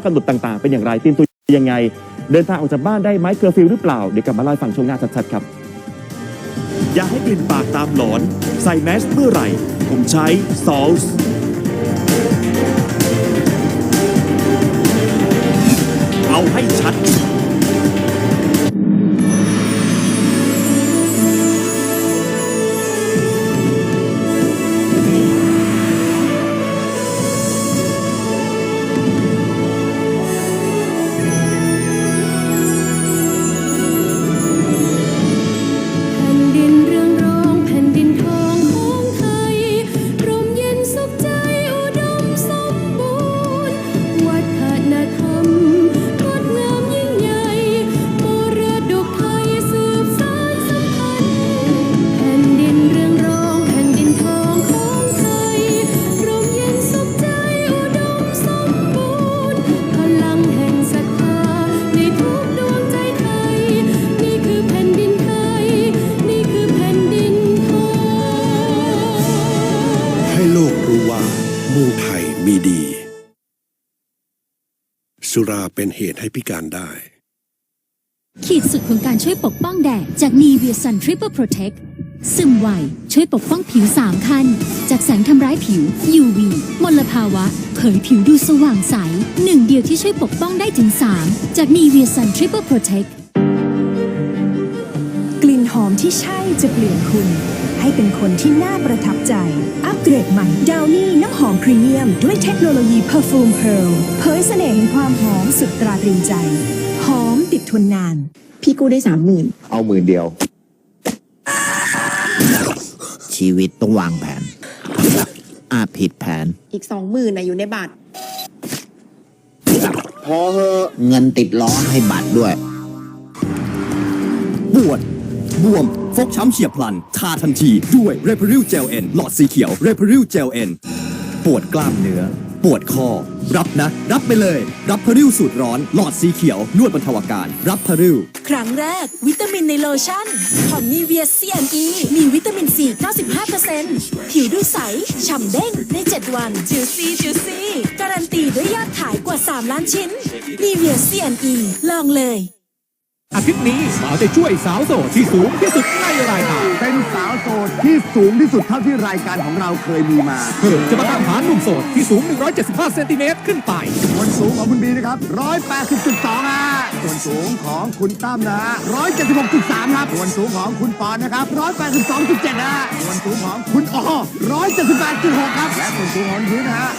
อกำหนดต่างๆ เป็นอย่างไรเตรียมตัวยังไง เดินทางออกจากบ้านได้ไหมเคอร์ฟิวหรือเปล่า เดี๋ยวกลับมาเล่าฟังช่วงหน้าชัดๆครับ อย่าให้กลิ่นปากตามหลอน ใส่แมสเมื่อไหร่ ผมใช้ซอลส์ ว่ามูไทยมีดี สุราเป็นเหตุให้พิการได้ ขีดสุดของการช่วยปกป้องแดดจาก n i v e a Sun Triple Protect ซึมไวช่วยปกป้องผิว3คัน จากแสงทำร้ายผิว UV มลภาวะ เผยผิวดูสว่างใส หนึ่งเดียวที่ช่วยปกป้องได้ถึง 3 จาก n i v e a Sun Triple Protect กลิ่นหอมที่ใช่จะเปลี่ยนคุณ ให้เป็นคนที่น่าประทับใจ อัปเกรดใหม่ดาวนี่น้ำหอมพรีเมียม ด้วยเทคโนโลยี Perfume Pearl เผยเสน่ห์แห่งความหอมสุดตราตรึงใจ หอมติดทนนาน พี่กู้ได้สามหมื่นเอาหมื่นเดียว ชีวิตต้องวางแผน อาจผิดแผน อีกสองหมื่นนะอยู่ในบัตร พอเหอะ เงินติดล้อให้บัตรด้วย ปวด บวม ฟกช้ำเฉียบพลัน ทาทันทีด้วย r e p a r i l Gel N หลอดสีเขียว r e p a r i l Gel N ปวดกล้ามเนื้อ ปวดคอ รับนะ รับไปเลย รับพาริลสูตรร้อน หลอดสีเขียว นวดบรรเทาอาการ รับพาริลครั้งแรก วิตามินในโลชั่นของนีเวียซีแอนอีมีวิตามินซี95%ผิวดูใส ฉ่ำเด้งใน 7 วันจิวซี่จิวซี่การันตีด้วยยอดขายกว่า 3 ล้านชิ้นนีเวียซีแอนอีลองเลย อาทิตย์นี้เอาใจช่วยสาวโสดที่สูงที่สุดในรายการ สูงที่สุดเท่าที่รายการของเราเคยมีมา เธอจะมาตามหาหนุ่มโสดที่สูง 175 เซนติเมตรขึ้นไป ส่วนสูงของคุณบีนะครับ 180.2ฮะส่วนสูงของคุณตั้มนะฮะ176.3 ครับ ส่วนสูงของคุณปอนนะครับ 182.7 นะฮะส่วนสูงของคุณอ้อ178.6 ครับ และส่วนสูงของคุณนะฮะ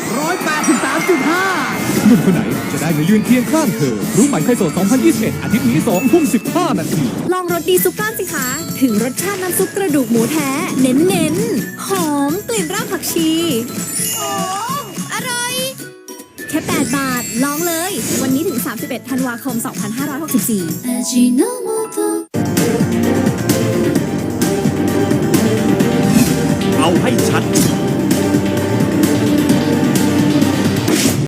183.5 หนุ่มคนไหนจะได้มายืนเคียงข้างเธอ รู้ไหมใครโสด 2021 อาทิตย์นี้2ทุ่ม15 นาที ลองรสดีซุปก้อนสิคะ ถึงรสชาติน้ำซุปกระดูกหมูแท้ เน้นเน้นๆหอมกลิ่นรากผักชี โอ้อร่อย แค่ 8 บาท ลองเลย วันนี้ถึง 31 ธันวาคม 2564เอาให้